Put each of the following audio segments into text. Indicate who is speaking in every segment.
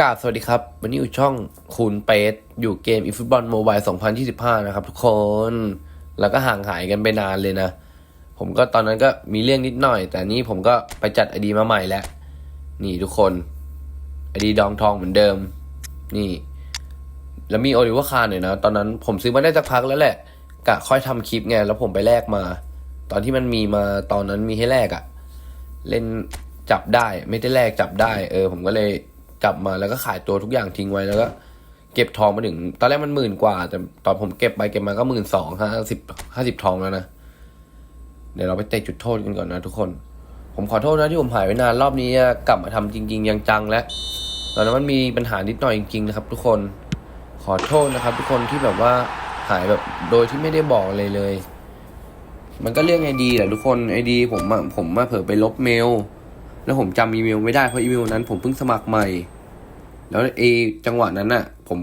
Speaker 1: กาบสวัสดีครับ วันนี้อยู่ช่องคูณเปสอยู่เกมอีฟุตบอลโมบาย2025 นะครับทุกคน แล้วก็ห่างหายกันไปนานเลยนะ ผมก็ตอนนั้นก็มีเรื่องนิดหน่อย แต่นี่ผมก็ไปจัดไอดีมาใหม่แล้ว นี่ทุกคนไอดีดองทองเหมือนเดิม นี่ แล้วมีโอลิเวอร์คาร์หน่อยนะ ตอนนั้นผมซื้อมาได้สักพักแล้วแหละกะค่อยทำคลิปไงแล้วผมไปแลกมา ตอนที่มันมีมาตอนนั้นมีให้แลกอะเล่นจับได้ไม่ได้แลกจับได้ เออ ผมก็เลย จับมาแล้วก็ขายตัวทุกอย่างทิ้งไว้แล้วก็ เก็บทองมาถึง ตอนแรกมันหมื่นกว่า แต่ตอนผมเก็บไปเก็บมาก็หมื่นสองห้าสิบห้าสิบทองแล้วนะ เดี๋ยวเราไปเตะจุดโทษกันก่อนนะทุกคน ผมขอโทษนะที่ผมหายไปนานรอบนี้กลับมาทำจริง ๆ ยังจังแล้วตอนนั้นมันมีปัญหานิดหน่อยจริงๆนะครับ ทุกคนขอโทษนะครับ ทุกคนที่แบบว่าหายแบบโดยที่ไม่ได้บอกเลยเลย มันก็เรื่องไอดีแหละทุกคนไอดี ผมผมมาเผลอไปลบเมล แล้วผมจำอีเมลไม่ได้เพราะอีเมลนั้นผมเพิ่งสมัครใหม่ แล้วเอจังหวะนั้นน่ะผม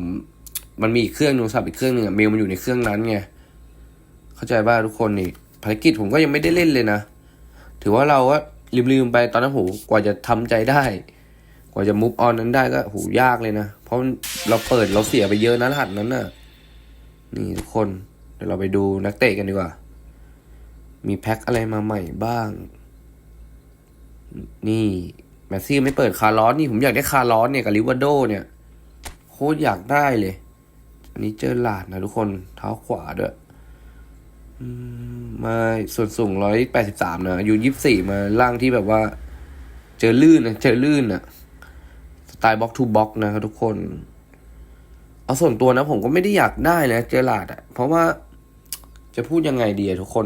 Speaker 1: มันมีอีเครื่องโทรศัพท์อีกเครื่องหนึ่งอะเมลมันอยู่ในเครื่องนั้นไงเข้าใจป่ะทุกคนนี่ภารกิจผมก็ยังไม่ได้เล่นเลยนะ ถือว่าเราก็ลืมๆไปตอนนั้นโหกว่าจะทำใจได้ กว่าจะมุฟออนนั้นได้ก็โหยากเลยนะ เพราะเราเปิดเราเสียไปเยอะนะรหัสนั้นน่ะ นี่ทุกคนเดี๋ยวเราไปดูนักเตะกันดีกว่า มีแพ็คอะไรมาใหม่บ้าง นี่แมสซี่ไม่เปิดคาร์ลอสนี่ผมอยากได้คาร์ลอสเนี่ยกับลิวาโดเนี่ยโคตรอยากได้เลย อันนี้เจอหลาดนะทุกคนเท้าขวาด้วยมาส่วนสูงร้อยแปดสิบสามนะอายุยี่สิบสี่มาล่างที่แบบว่า เจอลื่นนะเจอลื่นอะสไตล์บ็อกทูบ็อกนะครับทุกคน เอาส่วนตัวนะ ผมก็ไม่ได้อยากได้นะเจอหลาดอะเพราะว่าจะพูดยังไงดีอะทุกคน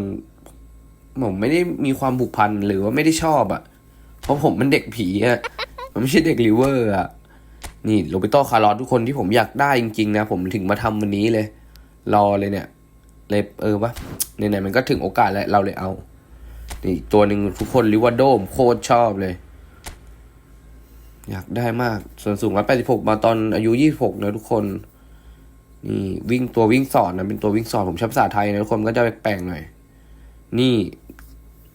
Speaker 1: ผมไม่ได้มีความผูกพันหรือว่าไม่ได้ชอบอะ เพราะผมมันเด็กผีอะมันไม่ใช่เด็กลิเวอร์อะนี่โรเบโตคาร์ลอสทุกคนที่ผมอยากได้จริงๆนะ ผมถึงมาทำวันนี้เลย รอเลยเนี่ย เลยเออวะไหนๆมันก็ถึงโอกาสแล้วเราเลยเอา นี่ตัวหนึ่งทุกคนลิวาโดมโคตรชอบเลย อยากได้มาก ส่วนสูงร้อยแปดสิบหกมาตอนอายุยี่สิบหกนะทุกคน นี่วิ่งตัววิ่งสอดนะเป็นตัววิ่งสอดผมใช้ภาษาไทยนะทุกคนก็จะแปลกๆหน่อย นี่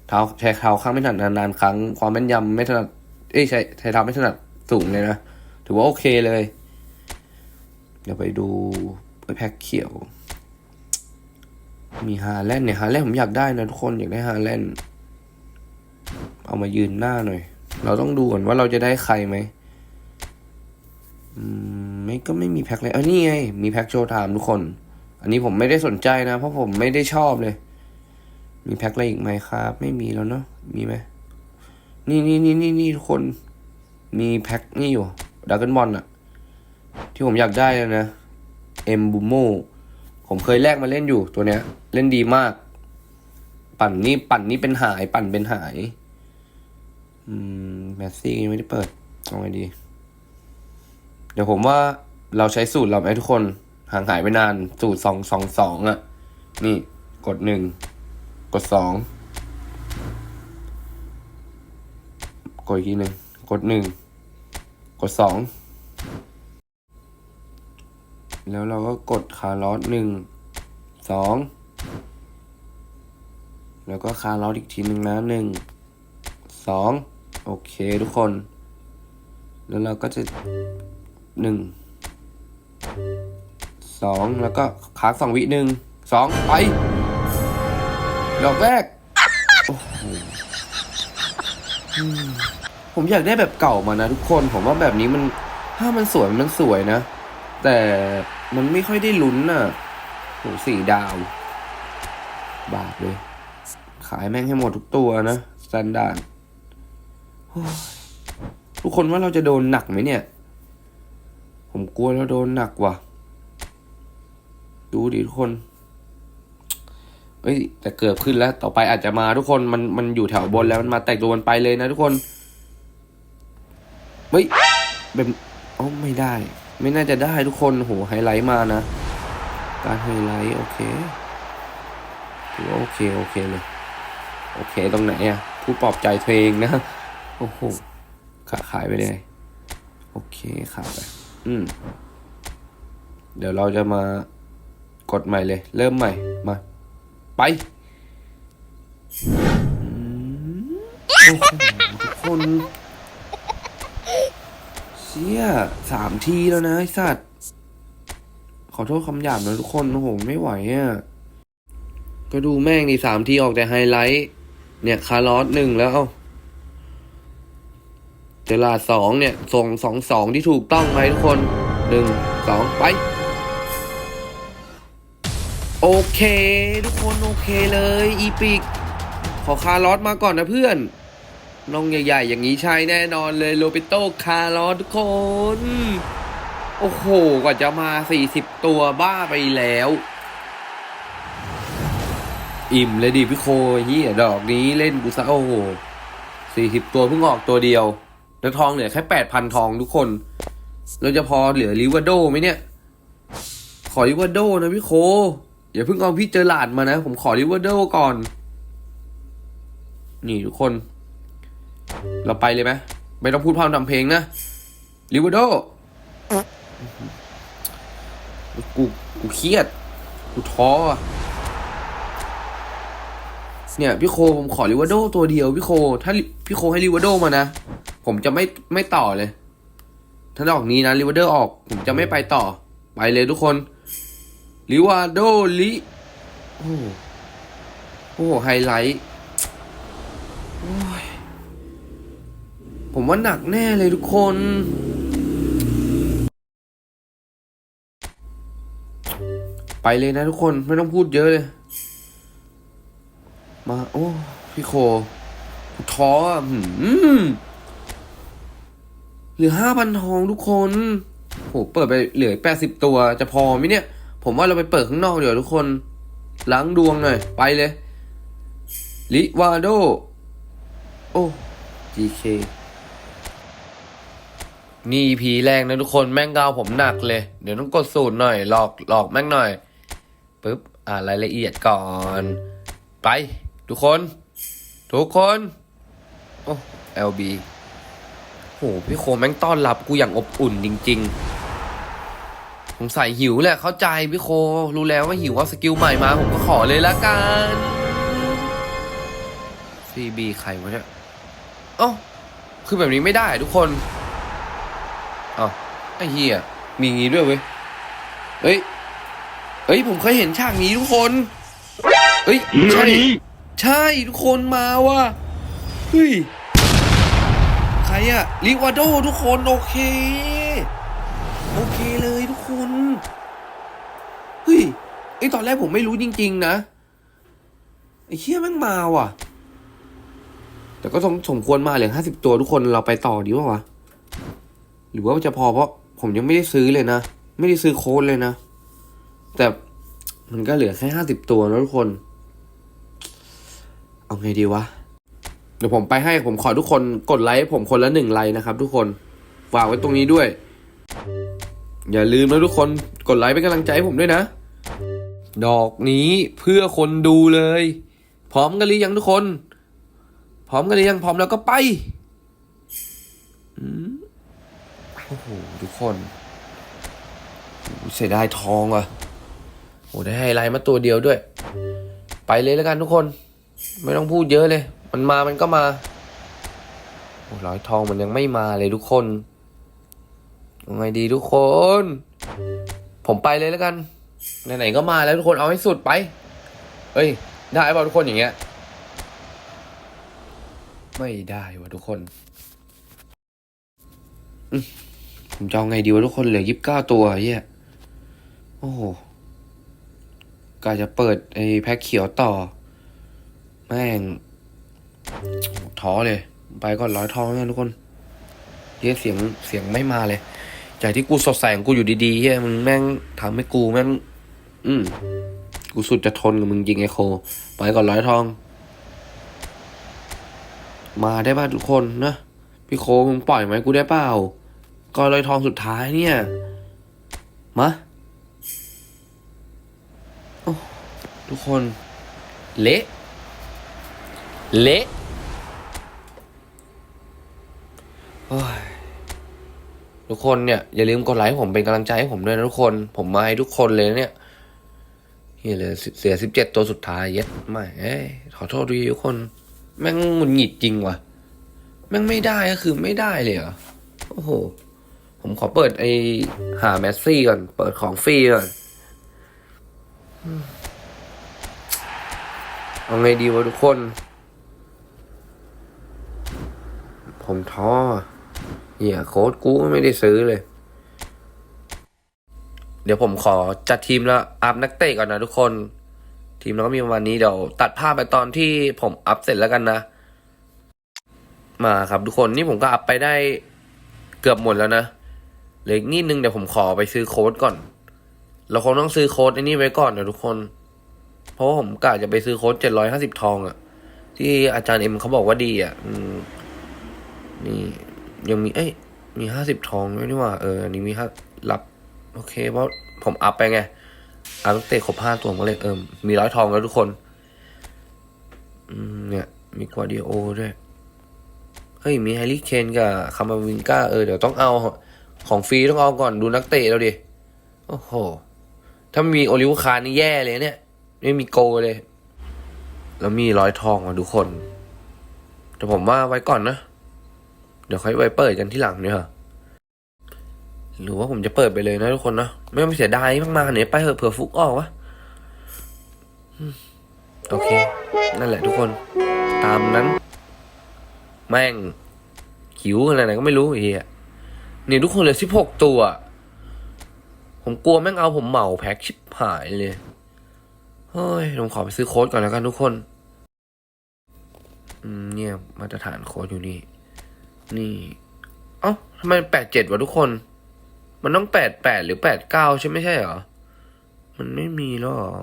Speaker 1: เท้าใช้เท้าข้างไม่ถนัดนานๆครั้ง ความแม่นยำไม่ถนัดเอ้ยใช้ใช้เท้าไม่ถนัดสูงเลยนะ ถือว่าโอเคเลย เดี๋ยวไปดูไอแพ็คเขียว มีฮาแลนด์เนี่ยฮาแลนด์ผมอยากได้นะทุกคนอยากได้ฮาแลนด์เอามายืนหน้าหน่อย เราต้องดูก่อนว่าเราจะได้ใครไหมอืมไม่ก็ไม่มีแพ็คเลยเออนี่ไง มีแพ็คโชว์ไทม์ทุกคน อันนี้ผมไม่ได้สนใจนะ เพราะผมไม่ได้ชอบเลย มีแพ็คอะไรอีกไหมครับ ไม่มีแล้วเนาะมีไหมนี่นี่นี่นี่นี่ทุกคนมีแพ็คนี่อยู่ดากอนบอลอะที่ผมอยากได้เลยนะเอ็มบูโมผมเคยแลกมาเล่นอยู่ตัวเนี้ย เล่นดีมาก ปั่นนี่ปั่นนี่เป็นหาย ปั่นเป็นหาย อืมแมสซี่ยังไม่ได้เปิดเอาไงดี เดี๋ยวผมว่าเราใช้สูตรเราไหมทุกคนห่างหายไปนานสูตรสองสองสองอะ นี่กดหนึ่ง กดสองกดอีกทีหนึ่งกดหนึ่งกดสองแล้วเราก็กดคาร์ลอสหนึ่งสองแล้วก็คาร์ลอสอีกทีหนึ่งนะหนึ่งสองโอเคทุกคน แล้วเราก็จะหนึ่งสองแล้วก็ค้างสองวิหนึ่งสองไป ดอกแรกโอ้โหผมอยากได้แบบเก่ามานะทุกคน ผมว่าแบบนี้มัน ถ้ามันสวยมันสวยนะ แต่มันไม่ค่อยได้ลุ้นน่ะโหสี่ดาว บาทเลย ขายแม่งให้หมดทุกตัวนะสแตนดาร์ดทุกคนว่าเราจะโดนหนักไหมเนี่ย ผมกลัวเราโดนหนักว่ะ ดูดิทุกคน เอ้ยแต่เกือบขึ้นแล้ว ต่อไปอาจจะมาทุกคนมันมันอยู่แถวบนแล้วมันมาแตกตัวมันไปเลยนะทุกคนเฮ้ยแบบอ๋อไม่ได้ ไม่น่าจะได้ทุกคนโหไฮไลท์มานะ การไฮไลท์โอเคถือว่าโอเคโอเคเลยโอเคตรงไหนอะผู้ปลอบใจตัวเองนะโอ้โหขาขายไปเลยโอเคขาไปอืมเดี๋ยวเราจะมากดใหม่เลย เริ่มใหม่มา ไปโอ้โหทุกคนสชี่ยสามทีแล้วนะไอสัตว์ ขอโทษคำหยาบนะทุกคนโอ้โหไม่ไหวอะ ก็ดูแม่งนี่สามทีออกแต่ไฮไลท์ เนี่ยคาร์ลอสหนึ่งแล้ว เจลาสองเนี่ย ส่งสองสองที่ถูกต้องไหมทุกคนหนึ่งสองไป โอเค ทุกคนโอเคเลยอีปิก ขอคาร์ลอสมาก่อนนะเพื่อนน้องใหญ่ๆ อย่างนี้ใช่แน่นอนเลยโรเบโตคาร์ลอสทุกคน โอ้โห กว่าจะมา 40 ตัวบ้าไปแล้ว อิ่มเลยดิพี่โคเฮียดอกนี้เล่นกูซะโอ้โห40 ตัวเพิ่งออกตัวเดียว แล้วทองเหลือแค่ 8,000 ทองทุกคน เราจะพอเหลือลิวาโดไหมเนี่ย ขอลิวาโดนะพี่โค อย่าเพิ่งเอาพี่เจอหลาดมานะ ผมขอลิเวาโดก่อน นี่ทุกคน เราไปเลยไหมไม่ต้องพูดพร่ำทำเพลงนะลิเวาโดกูกูเครียด กูท้อเนี่ยพี่โคผมขอลิวาโดตัวเดียวพี่โค ถ้าพี่โคให้ลิวาโดมานะ ผมจะไม่ไม่ต่อเลย ถ้าดอกนี้นะลิวาโดออก ผมจะไม่ไปต่อ ไปเลยทุกคน ลิวาโดลิโอ้โหโอ้ไฮไลท์ผมว่าหนักแน่เลยทุกคน ไปเลยนะทุกคนไม่ต้องพูดเยอะเลย มา โอ้ พี่โค ท้อหืมเหลือห้าพันทองทุกคนโหเปิดไปเหลือแปดสิบตัวจะพอไหมเนี่ย ผมว่าเราไปเปิดข้างนอกเดี๋ยวทุกคนล้างดวงหน่อย ไปเลยลิวาโด โอ้ GK นี่ EP แรกนะทุกคนแม่งเกาผมหนักเลย เดี๋ยวต้องกดสูตรหน่อยหลอกหลอกแม่งหน่อยปึ๊บอ่ารายละเอียดก่อน ไป ทุกคน ทุกคน โอ้ LB โหพี่โคแม่งต้อนรับกูอย่างอบอุ่นจริง ๆ ผมใส่หิวแหละเข้าใจพี่โค รู้แล้วว่าหิวว่าสกิลใหม่มา ผมก็ขอเลยละกัน CB ใครวะเนี่ยเอ้าคือแบบนี้ไม่ได้ทุกคนเอ้าไอ้เฮียมีงี้ด้วยเว้ยเฮ้ยเฮ้ยผมเคยเห็นฉากนี้ทุกคนเฮ้ยใช่ใช่ทุกคนมาว่ะเฮ้ยใครอะลิวาโดทุกคนโอเค ไอตอนแรกผมไม่รู้จริง ๆ นะไอ้เชี่ยแม่งมาว่ะ แต่ก็ต้องสมควรมาเหลือห้าสิบตัวทุกคนเราไปต่อดีวะวะ หรือว่าจะพอเพราะผมยังไม่ได้ซื้อเลยนะ ไม่ได้ซื้อโค้ดเลยนะ แต่มันก็เหลือแค่ห้าสิบตัวนะทุกคน เอาไงดีวะ เดี๋ยวผมไปให้ผมขอทุกคนกดไลค์ให้ผมคนละหนึ่งไลค์นะครับทุกคน ฝากไว้ตรงนี้ด้วย อย่าลืมนะทุกคนกดไลค์เป็นกำลังใจให้ผมด้วยนะ ดอกนี้เพื่อคนดูเลย พร้อมกันหรือยังทุกคน พร้อมกันหรือยังพร้อมแล้วก็ไปอืมโอ้โหทุกคนเสียดายทองอะโอ้ได้ไฮไลท์มาตัวเดียวด้วย ไปเลยแล้วกันทุกคน ไม่ต้องพูดเยอะเลย มันมามันก็มาโอ้ร้อยทองมันยังไม่มาเลยทุกคนยังไงดีทุกคน ผมไปเลยแล้วกัน ไหนๆก็มาแล้วทุกคนเอาให้สุดไป เฮ้ย ได้ป่ะทุกคนอย่างเงี้ย ไม่ได้วะทุกคนผมจะเอาไงดีวะทุกคนเหลือยีิบเก้าตัวเฮียโอ้โหกาจะเปิดไอ้แพ็คเขียวต่อ แม่งท้อเลย ไปก่อนร้อยทองนะทุกคนเฮียเสียงเสียงไม่มาเลย จากที่กูสดใสของกูอยู่ดีๆเฮียมึงแม่งทำให้กูแม่ง อืมกูสุดจะทนกับมึงจริงไอโค ไปก่อนร้อยทอง มาได้ป่ะทุกคนนะพี่โคมึงปล่อยไหมกูได้เปล่าก่อนร้อยทองสุดท้ายเนี่ยมาทุกคน เละเละโอ้ย ทุกคนเนี่ยอย่าลืมกดไลค์ผมเป็นกำลังใจให้ผมด้วยนะทุกคน ผมมาให้ทุกคนเลยเนี่ยเฮียเลยเสียสิบเจ็ดตัวสุดท้ายเย็ดไม่เอ้ขอโทษดีทุกคน แม่งหงุดหงิดจริงว่ะ แม่งไม่ได้ก็คือไม่ได้เลยเหรอโอ้โห ผมขอเปิดไอหาแมสซี่ก่อน เปิดของฟรีก่อนเอาไงดีวะทุกคน ผมท้อ เหี้ยโค้ดกูก็ไม่ได้ซื้อเลย เดี๋ยวผมขอจัดทีมแล้วอัพนักเตะก่อนนะทุกคน ทีมเราก็มีประมาณนี้เดี๋ยวตัดภาพไปตอนที่ผมอัพเสร็จแล้วกันนะ มาครับทุกคนนี่ผมก็อัพไปได้เกือบหมดแล้วนะเหลืออีกนิดนึงเดี๋ยวผมขอไปซื้อโค้ดก่อน เราคงต้องซื้อโค้ดอ้นี่ไว้ก่อนนะทุกคน เพราะว่าผมกะจะไปซื้อโค้ดเจ็ดร้อยห้าสิบทองอะที่อาจารย์เอ็มเขาบอกว่าดีอะอืมนี่ ยังมีเอ้ยมีห้าสิบทองด้วยนี่หว่าเอออันนี้มีห้ารับ โอเค เพราะผมอัพไปไงอัพตั้งแต่ครบห้าตัวมก็เลยเออมีร้อยทองแล้วทุกคน อืมเนี่ยมีกวาดิโอด้วย เฮ้ย มีแฮร์รี่เคนกับคามาวินก้าเออเดี๋ยวต้องเอาของฟรีต้องเอาก่อนดูนักเตะเราดิ โอ้โห ถ้ามีโอลิวคานี่แย่เลยเนี่ย ไม่มีโกเลย แล้วมีร้อยทองอะทุกคน แต่ผมว่าไว้ก่อนนะ เดี๋ยวค่อยไว้เปิดกันที่หลังเนี่ยหรอหรือว่าผมจะเปิดไปเลยนะทุกคนนะไม่ต้องเสียดายมากๆเนี่ยไปเถอะเผื่อฟุกออกวะโอเค นั่นแหละทุกคน ตามนั้น แม่งขิวอะไรไหนก็ไม่รู้เฮียเนี่ยทุกคนเหลือสิบหกตัว ผมกลัวแม่งเอาผมเหมาแพ็คชิบหายเลยเฮ้ยผมขอไปซื้อโค้ดก่อนแล้วกันทุกคน อืมเนี่ยมาตรฐานโค้ดอยู่นี่ นี่ เอ้าทำไมแปดเจ็ดวะทุกคน มันต้องแปดแปดหรือแปดเก้าใช่ไม่ใช่เหรอ มันไม่มีแล้วหรอ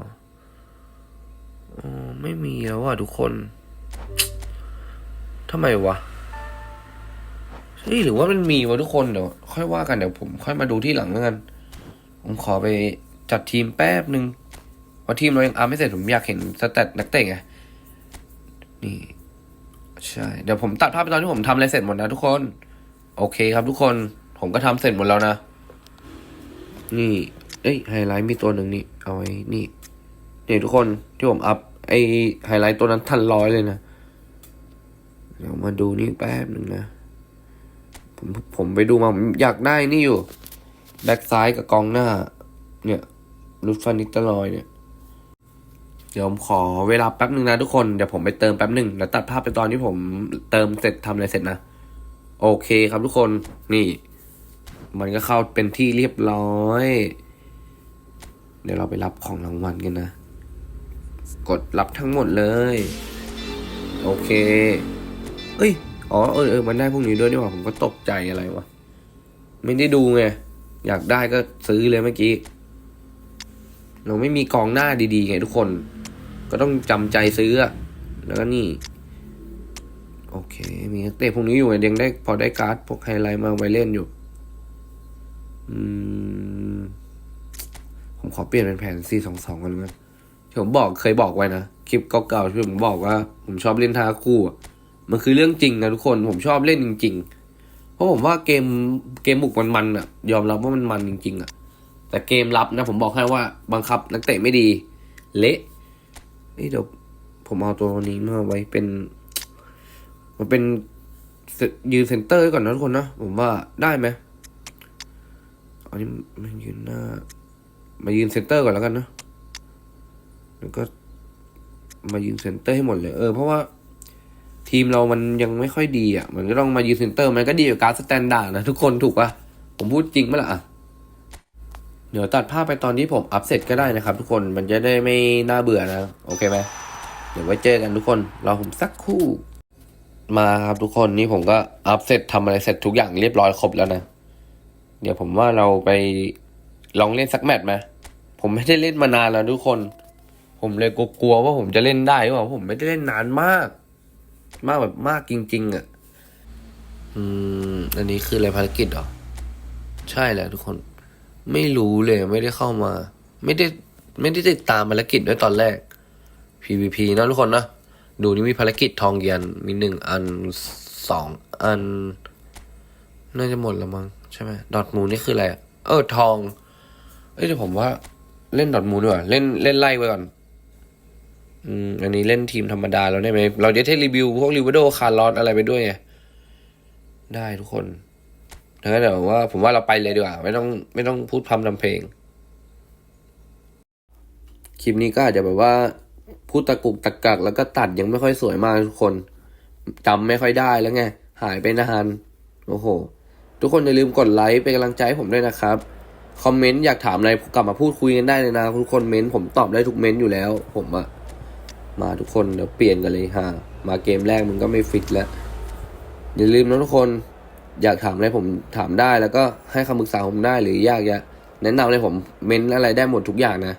Speaker 1: อ๋อไม่มีแล้วอะทุกคนทำไมวะเฮ้ยหรือว่ามันมีวะทุกคนเดี๋ยวค่อยว่ากันเดี๋ยวผมค่อยมาดูที่หลังแล้วกัน ผมขอไปจัดทีมแป๊บหนึ่งเพราะทีมเรายังอัพไม่เสร็จผมอยากเห็นสแตทนักเตะไงนี่ ใช่ เดี๋ยวผมตัดภาพไปตอนที่ผมทำอะไรเสร็จหมดนะทุกคน โอเคครับทุกคน ผมก็ทำเสร็จหมดแล้วนะ นี่ เอ้ยไฮไลท์มีตัวหนึ่งนี่ เอาไว้นี่นี่ทุกคนที่ผมอัพไอไฮไลท์ตัวนั้นทันร้อยเลยนะ เดี๋ยวมาดูนี่แป๊บหนึ่งนะ ผมผมไปดูมาผมอยากได้นี่อยู่ แบ็กซ้ายกับกองหน้า เนี่ยรูดฟันนิตลอยเนี่ย เดี๋ยวผมขอเวลาแป๊บหนึ่งนะทุกคน เดี๋ยวผมไปเติมแป๊บหนึ่งแล้วตัดภาพไปตอนที่ผมเติมเสร็จทำอะไรเสร็จนะ โอเคครับทุกคน นี่ มันก็เข้าเป็นที่เรียบร้อย เดี๋ยวเราไปรับของรางวัลกันนะ กดรับทั้งหมดเลย โอเค เอ้ย อ๋อ เออเออมันได้พวกนี้ด้วยนี่หว่า ผมก็ตกใจอะไรวะ ไม่ได้ดูไง อยากได้ก็ซื้อเลยเมื่อกี้ เราไม่มีกองหน้าดีๆไงทุกคน ก็ต้องจำใจซื้ออะแล้วก็นี่ โอเค มีนักเตะพวกนี้อยู่ไงยังได้ พอได้การ์ดพวกไฮไลท์มาไว้เล่นอยู่ อืม ผมขอเปลี่ยนเป็นแผน 4 2 2 กันเลยที่ผมบอกเคยบอกไว้นะ คลิปเก่าๆที่ผมบอกว่า ผมชอบเล่นท่าคู่อะมันคือเรื่องจริงนะทุกคน ผมชอบเล่นจริง ๆ เพราะผมว่าเกมเกมบุกมันมันอะยอมรับว่ามันมันจริง ๆอะแต่เกมรับนะ ผมบอกให้ว่าบังคับนักเตะไม่ดี เละ นี่เดี๋ยวผมเอาตัวนี้มาไว้เป็นมันเป็นยืนเซนเตอร์ก่อนนะทุกคนนะผมว่าได้ไหมอันนี้มันยืนหน้า มายืนเซนเตอร์ก่อนแล้วกันนะแล้วก็มายืนเซนเตอร์ให้หมดเลยเออเพราะว่าทีมเรามันยังไม่ค่อยดีอะมันก็ต้องมายืนเซนเตอร์ มันก็ดีกว่าการสแตนดาร์ดนะทุกคนถูกปะผมพูดจริงปะล่ะอะ เดี๋ยวตัดภาพไปตอนที่ผมอัพเสร็จก็ได้นะครับ ทุกคน มันจะได้ไม่น่าเบื่อนะ โอเคไหม เดี๋ยวไว้เจอกันทุกคน รอผมสักครู่ มาครับทุกคน นี่ผมก็อัพเสร็จทำอะไรเสร็จทุกอย่างเรียบร้อยครบแล้วนะ เดี๋ยวผมว่าเราไปลองเล่นสักแมตช์ไหมผมไม่ได้เล่นมานานแล้วทุกคน ผมเลยกลัวว่าผมจะเล่นได้หรือเปล่า ผมไม่ได้เล่นนานมาก มากแบบมากจริง ๆอะ อืม อันนี้คืออะไรภารกิจเหรอ ใช่แหละทุกคน ไม่รู้เลยไม่ได้เข้ามา ไม่ได้ไม่ได้ติดตามภารกิจด้วยตอนแรก PVP นะทุกคนนะ ดูนี่มีภารกิจทองเยียนมีหนึ่งอันสองอัน น่าจะหมดแล้วมั้งใช่ไหมดอทมูนี่คืออะไรเออทองเอ้ยเดี๋ยวผมว่า เล่นดอทมูดีกว่าเล่นเล่นไล่ไปก่อน อืมอันนี้เล่นทีมธรรมดาแล้วได้ไหมเราจะเทรีวิวพวกริวโดคาร์ลอสอะไรไปด้วยไงได้ทุกคน งั้นเดี๋ยวว่าผมว่าเราไปเลยดีกว่า ไม่ต้องไม่ต้องพูดพร่ำทำเพลง คลิปนี้ก็อาจจะแบบว่าพูดตะกุกตะกักแล้วก็ตัดยังไม่ค่อยสวยมากทุกคนจำไม่ค่อยได้แล้วไง หายไปนานโอ้โห ทุกคนอย่าลืมกดไลค์เป็นกำลังใจให้ผมด้วยนะครับ คอมเมนต์อยากถามอะไรกลับมาพูดคุยกันได้เลยนะทุกคนเม้นต์ผมตอบได้ทุกเม้นต์อยู่แล้ว ผมอะมาทุกคนเดี๋ยวเปลี่ยนกันเลยฮะมาเกมแรกมึงก็ไม่ฟิตแล้วอย่าลืมนะทุกคน อยากถามอะไรผมถามได้ แล้วก็ให้คำปรึกษาผมได้หรืออยากจะแนะนำอะไรผมเม้นอะไรได้หมดทุกอย่างนะ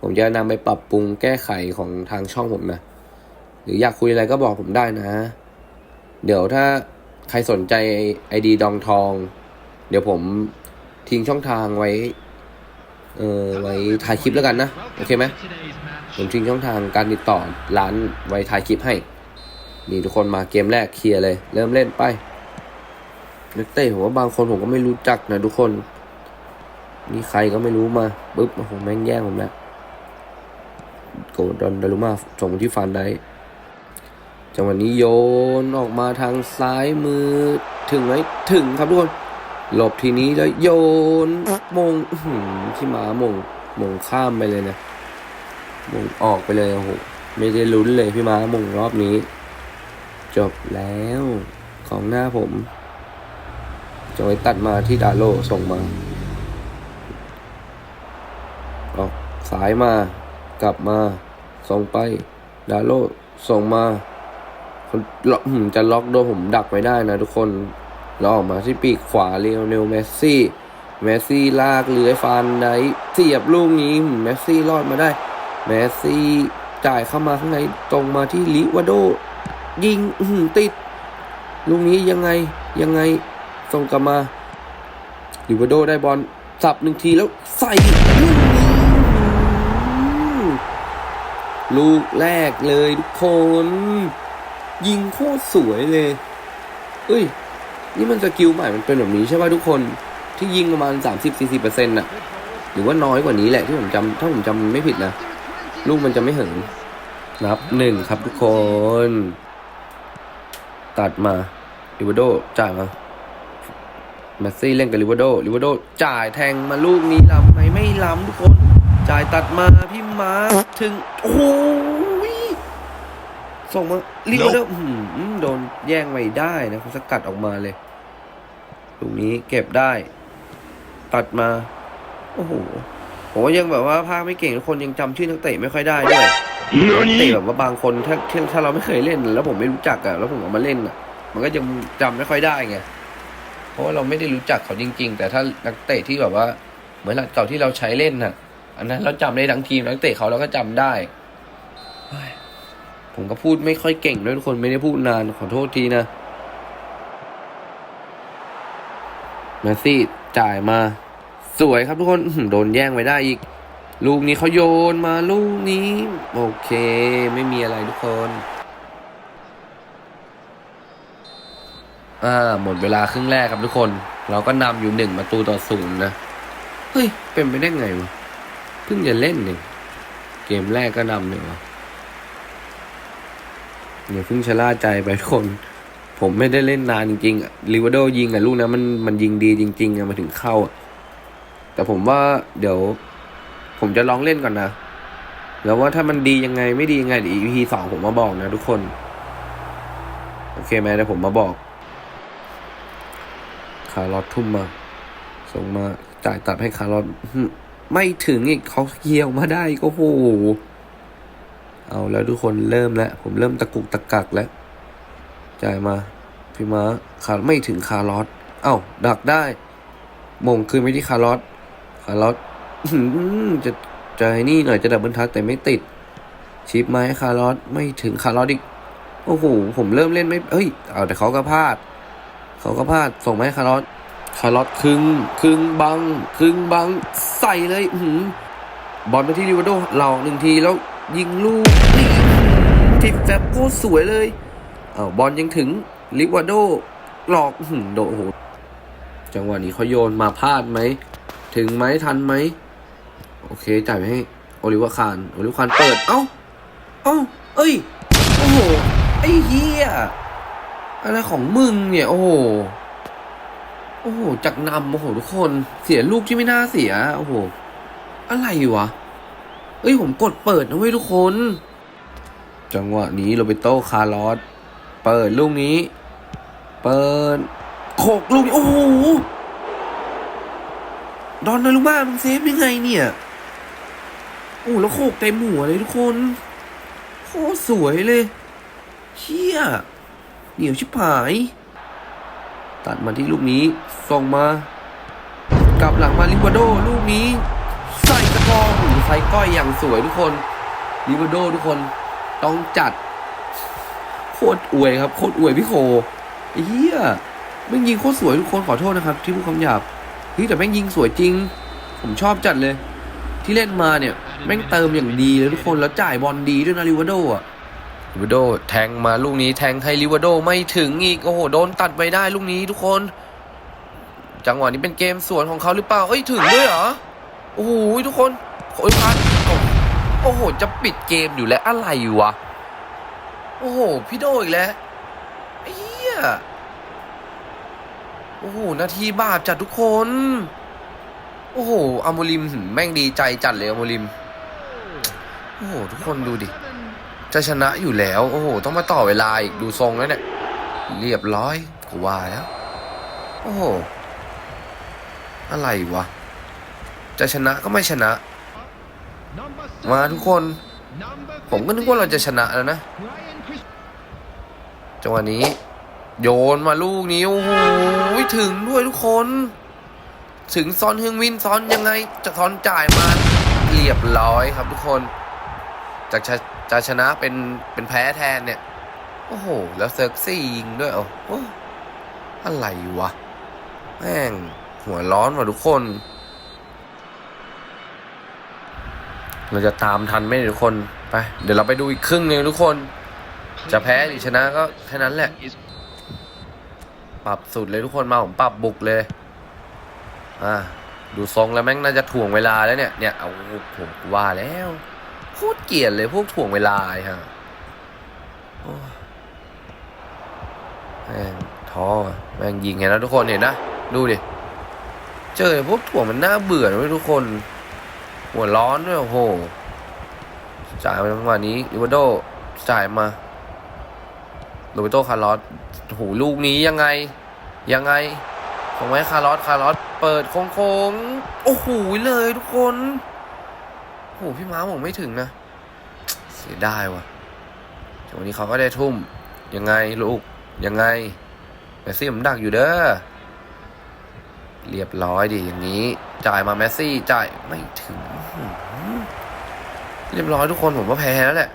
Speaker 1: ผมจะนำไปปรับปรุงแก้ไขของทางช่องผมนะ หรืออยากคุยอะไรก็บอกผมได้นะ เดี๋ยวถ้าใครสนใจไอดีดองทอง เดี๋ยวผมทิ้งช่องทางไว้ เออไว้ถ่ายคลิปแล้วกันนะ โอเคไหมผมทิ้งช่องทางการติดต่อร้านไว้ถ่ายคลิปให้ นี่ทุกคนมาเกมแรกเคลียร์เลย เริ่มเล่นไป นักเตะผมว่าบางคนผมก็ไม่รู้จักนะทุกคนมีใครก็ไม่รู้มาปุ๊บโอ้โหแม่งแย่งผมแล้วโกดอนดารุมาส่งที่ฟันได้จังหวะนี้โยนออกมาทางซ้ายมือถึงไหมถึงครับทุกคน หลบทีนี้แล้วโยนมงที่หมามงมงข้ามไปเลยนะมงออกไปเลยโอ้โหไม่ได้ลุ้นเลยพี่ม้ามงรอบนี้ จบแล้วของหน้าผม จอยตัดมาที่ดาโลส่งมาออกสายมากลับมาส่งไป ดาโลส่งมาคนล็อกจะล็อกโดนผมดักไว้ได้นะทุกคนแล้วออกมาที่ปีกขวาเรียวเนลเมสซี่เมสซี่ลากเลื้อยฟันไดเสียบลูกนี้เมสซี่รอดมาได้เมสซี่จ่ายเข้ามาข้างในตรงมาที่ลิวาโด ยิงติด ลูกนี้ยังไงยังไง ส่งกลับมาลิวาโดได้บอลสับหนึ่งทีแล้วใส่ลูกนี้ลูกแรกเลยทุกคน ยิงโคตรสวยเลย เอ้ย นี่มันสกิลใหม่มันเป็นแบบนี้ใช่ป่ะทุกคนที่ยิงประมาณ 30-40%น่ะ หรือว่าน้อยกว่านี้แหละที่ผมจำถ้าผมจำไม่ผิดนะ ลูกมันจะไม่เหินนับหนึ่งครับทุกคน ตัดมาลิวโดจ่ายมา แมสซี่เล่นกับลิวาโดลิวาโดจ่ายแทงมาลูกนี้ล้ำไหมไม่ล้ำทุกคน จ่ายตัดมาพี่มาร์คถึง โอ้โหส่งมาลิวาโดอื้อหือโดนแย่งไม่ได้นะเขาสกัดออกมาเลยลูกนี้เก็บได้ ตัดมา โอ้โหผมว่ายังแบบว่าภาคไม่เก่งทุกคนยังจำชื่อนักเตะไม่ค่อยได้ด้วยเตะแบบว่าบางคนถ้าถ้าถ้าเราไม่เคยเล่น แล้วผมไม่รู้จักอะแล้วผมเอามาเล่นอะมันก็ยังจำไม่ค่อยได้ไง เพราะว่าเราไม่ได้รู้จักเขาจริง ๆ แต่ถ้านักเตะที่แบบว่า เหมือนกับเก่าที่เราใช้เล่นน่ะ อันนั้นเราจำได้ทั้งทีมนักเตะเขาเราก็จำได้ผมก็พูดไม่ค่อยเก่งด้วยทุกคนไม่ได้พูดนานขอโทษทีนะมสซี่จ่ายมา สวยครับทุกคนโดนแย่งไว้ได้อีก ลูกนี้เขาโยนมาลูกนี้ โอเค ไม่มีอะไรทุกคน อ่าหมดเวลาครึ่งแรกครับทุกคน เราก็นำอยู่หนึ่งประตูต่อศูนย์นะ เฮ้ย เป็นไปได้ไงวะ เพิ่งจะเล่นเนี่ยเกมแรกก็นำเลยวะอย่าเพิ่งชะล่าใจไปทุกคน ผมไม่ได้เล่นนานจริงๆลิวาโดยิงอะลูกนะมันมันยิงดีจริงๆอะมาถึงเข้าอะแต่ผมว่าเดี๋ยว ผมจะลองเล่นก่อนนะ แล้วว่าถ้ามันดียังไงไม่ดียังไงเดี๋ยว EP สองผมมาบอกนะทุกคน โอเคไหมเดี๋ยวผมมาบอก คาร์ลอตทุ่มมา ส่งมาจ่ายตัดให้คาร์ลอตหึไม่ถึงอีกเขาเคี่ยวมาได้ก็โห เอาแล้วทุกคนเริ่มแล้ว ผมเริ่มตะกุกตะกักแล้ว จ่ายมาพี่มาคาร์ไม่ถึงคาร์ลอตเอ้า ดักได้มงคืนไปที่คาร์ลอตคาร์ลอตอื้อหือจะจะไอ้นี่หน่อยจะดับเบิลทัชแต่ไม่ติด ชิปไม้คาร์ลอตไม่ถึงคาร์ลอตอีก โอ้โห ผมเริ่มเล่นไม่เฮ้ย เอาแต่เขาก็พลาด เขาก็พลาดส่งมาให้คาร์ลอตคาร์ลอตครึ่งครึ่งบังครึ่งบังใส่เลยหือบอลไปที่ลิวาโดเหล่าหนึ่งทีแล้วยิงลูกนี่ทิปแฟบโคตรสวยเลยเอาบอลยังถึงลิวาโดหลอกอื้อหือโดโหจังหวะนี้เขาโยนมาพลาดไหม ถึงไหมทันไหม โอเคจ่ายไปให้โอลิเวคานโอลิเวอร์คานเปิด เอ้า เอ้า เอ้ย โอ้โห ไอ้เฮีย อะไรของมึงเนี่ย โอ้โห โอ้โห จากนำโอ้โหทุกคน เสียลูกที่ไม่น่าเสีย โอ้โห อะไรวะ เอ้ยผมกดเปิดนะเว้ยทุกคน จังหวะนี้โรเบโตคาร์ลอส เปิดลูกนี้ เปิดโขกลูกโอ้โห ดอนนารุมามึงเซฟยังไงเนี่ย โอ้แล้วโขกเต็มหัวเลยทุกคน โคตรสวยเลยเชี่ย เหนียวชิบหาย ตัดมาที่ลูกนี้ส่งมากลับหลังมาลิวาโดลูกนี้ ใส่ตะกร้อหูใส่ก้อยอย่างสวยทุกคนลิวาโดทุกคนต้องจัด โคตรอวยครับ โคตรอวยพี่โคไอ้เหี้ยแม่งยิงโคตรสวยทุกคนขอโทษนะครับ ที่พูดคำหยาบเฮ้ยแต่แม่งยิงสวยจริง ผมชอบจัดเลย ที่เล่นมาเนี่ย แม่งเติมอย่างดีเลยทุกคนแล้วจ่ายบอลดีด้วยนะลิวาโดอะ ลิวโดแทงมาลูกนี้แทงให้ลิวโดไม่ถึงอีกโอ้โหโดนตัดไปได้ลูกนี้ทุกคน จังหวะนี้เป็นเกมสวนของเขาหรือเปล่าเอ้ยถึงด้วยเหรอโอ้โหทุกคนโอ้ยพันโอ้โหจะปิดเกมอยู่แล้วอะไรวะโอ้โหพี่โดอีกแล้วไอ้เหี้ยโอ้โหนาทีบาปจัดทุกคน โอ้โหอโมลิมแม่งดีใจจัดเลยอโมลิมโอ้โหทุกคนดูดิ จะชนะอยู่แล้ว โอ้โห ต้องมาต่อเวลาอีกดูทรงแล้วเนี่ย เรียบร้อยกูว่าแล้ว โอ้โห อะไรวะ จะชนะก็ไม่ชนะ มาทุกคน ผมก็นึกว่าเราจะชนะแล้วนะ จังหวะนี้ โยนมาลูกนี้ โอ้โห ถึงด้วยทุกคน ถึงซ้อนเฮืองวินซ้อนยังไง จะซ้อนจ่ายมา เรียบร้อยครับทุกคน จาก จะชนะเป็นเป็นแพ้แทนเนี่ย โอ้โห แล้วเซิร์กซี่ยิงด้วยโอ้โหอะไรวะ แม่ง หัวร้อนว่ะทุกคน เราจะตามทันไหมเนี่ยทุกคน ไป เดี๋ยวเราไปดูอีกครึ่งนึงทุกคน จะแพ้หรือชนะก็แค่นั้นแหละ ปรับสุดเลยทุกคนมาผมปรับบุกเลย อ่าดูทรงแล้วแม่งน่าจะถ่วงเวลาแล้วเนี่ย เนี่ย เอาผมว่าแล้ว เกลียดเลยพวกถ่วงเวลาฮะโอ้ยแม่งท้อแม่งยิงไงนะทุกคนเห็นนะ ดูดิ เจอพวกถ่วงมันน่าเบื่อนะทุกคน หัวร้อนด้วยโอ้โหจ่ายมาประมาณนี้ลิวาโดจ่ายมาโรเบโตคาร์ลอสโอ้โหลูกนี้ยังไง ยังไงส่งไว้คาร์ลอสคาร์ลอสเปิดโค้งๆโอ้โหเลยทุกคนโอ้โหพี่ม้าผมไม่ถึงนะ เสียดายว่ะจังหวะนี้เขาก็ได้ทุ่ม ยังไงลูก ยังไงแมสซี่ผมดักอยู่เด้อ เรียบร้อยดิอย่างนี้ จ่ายมาแมสซี่จ่ายไม่ถึง เรียบร้อยทุกคนผมว่าแพ้แล้วแหละ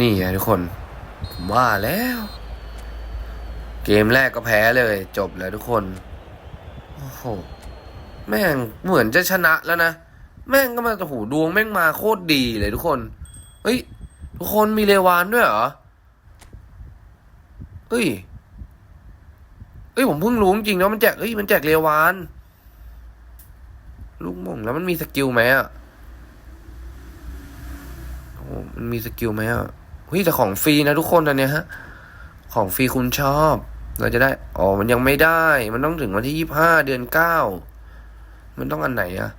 Speaker 1: นี่ไงทุกคนผมว่าแล้ว เกมแรกก็แพ้เลย จบแล้วทุกคน โอ้โห แม่งเหมือนจะชนะแล้วนะ แม่งก็มาโอ้โหดวงแม่งมาโคตรดีเลยทุกคน เฮ้ย ทุกคนมีเลวานด้วยเหรอ เฮ้ยเอ้ยผมเพิ่งรู้จริงนะมันแจกเอ้ยมันแจกเรวาน ลูกม่งแล้วมันมีสกิลไหมอะโอ้มันมีสกิลไหมอะเฮ้ยแต่ของฟรีนะทุกคนอันเนี้ยฮะ ของฟรีคุณชอบ เราจะได้ อ๋อ มันยังไม่ได้ มันต้องถึงวันที่ยี่ห้าเดือนเก้า มันต้องอันไหนอะ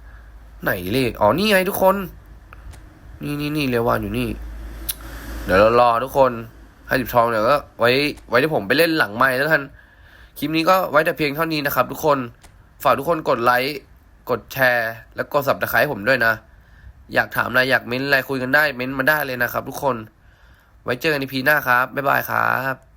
Speaker 1: ไหนเลขอ๋อนี่ไงทุกคน นี่นี่นี่เรวานอยู่นี่ เดี๋ยวเรารอทุกคนห้าสิบทองเดี๋ยวก็ไว้ไว้ที่ผมไปเล่นหลังไม้แล้วกันคลิปนี้ก็ไว้แต่เพียงเท่านี้นะครับ ทุกคนฝากทุกคนกดไลค์กดแชร์ แล้วกดสับตะไคร้ผมด้วยนะ อยากถามอะไรอยากเม้นอะไรคุยกันได้ เม้นมาได้เลยนะครับ ทุกคน ไว้เจอกันในพีหน้าครับบ๊ายบายครับ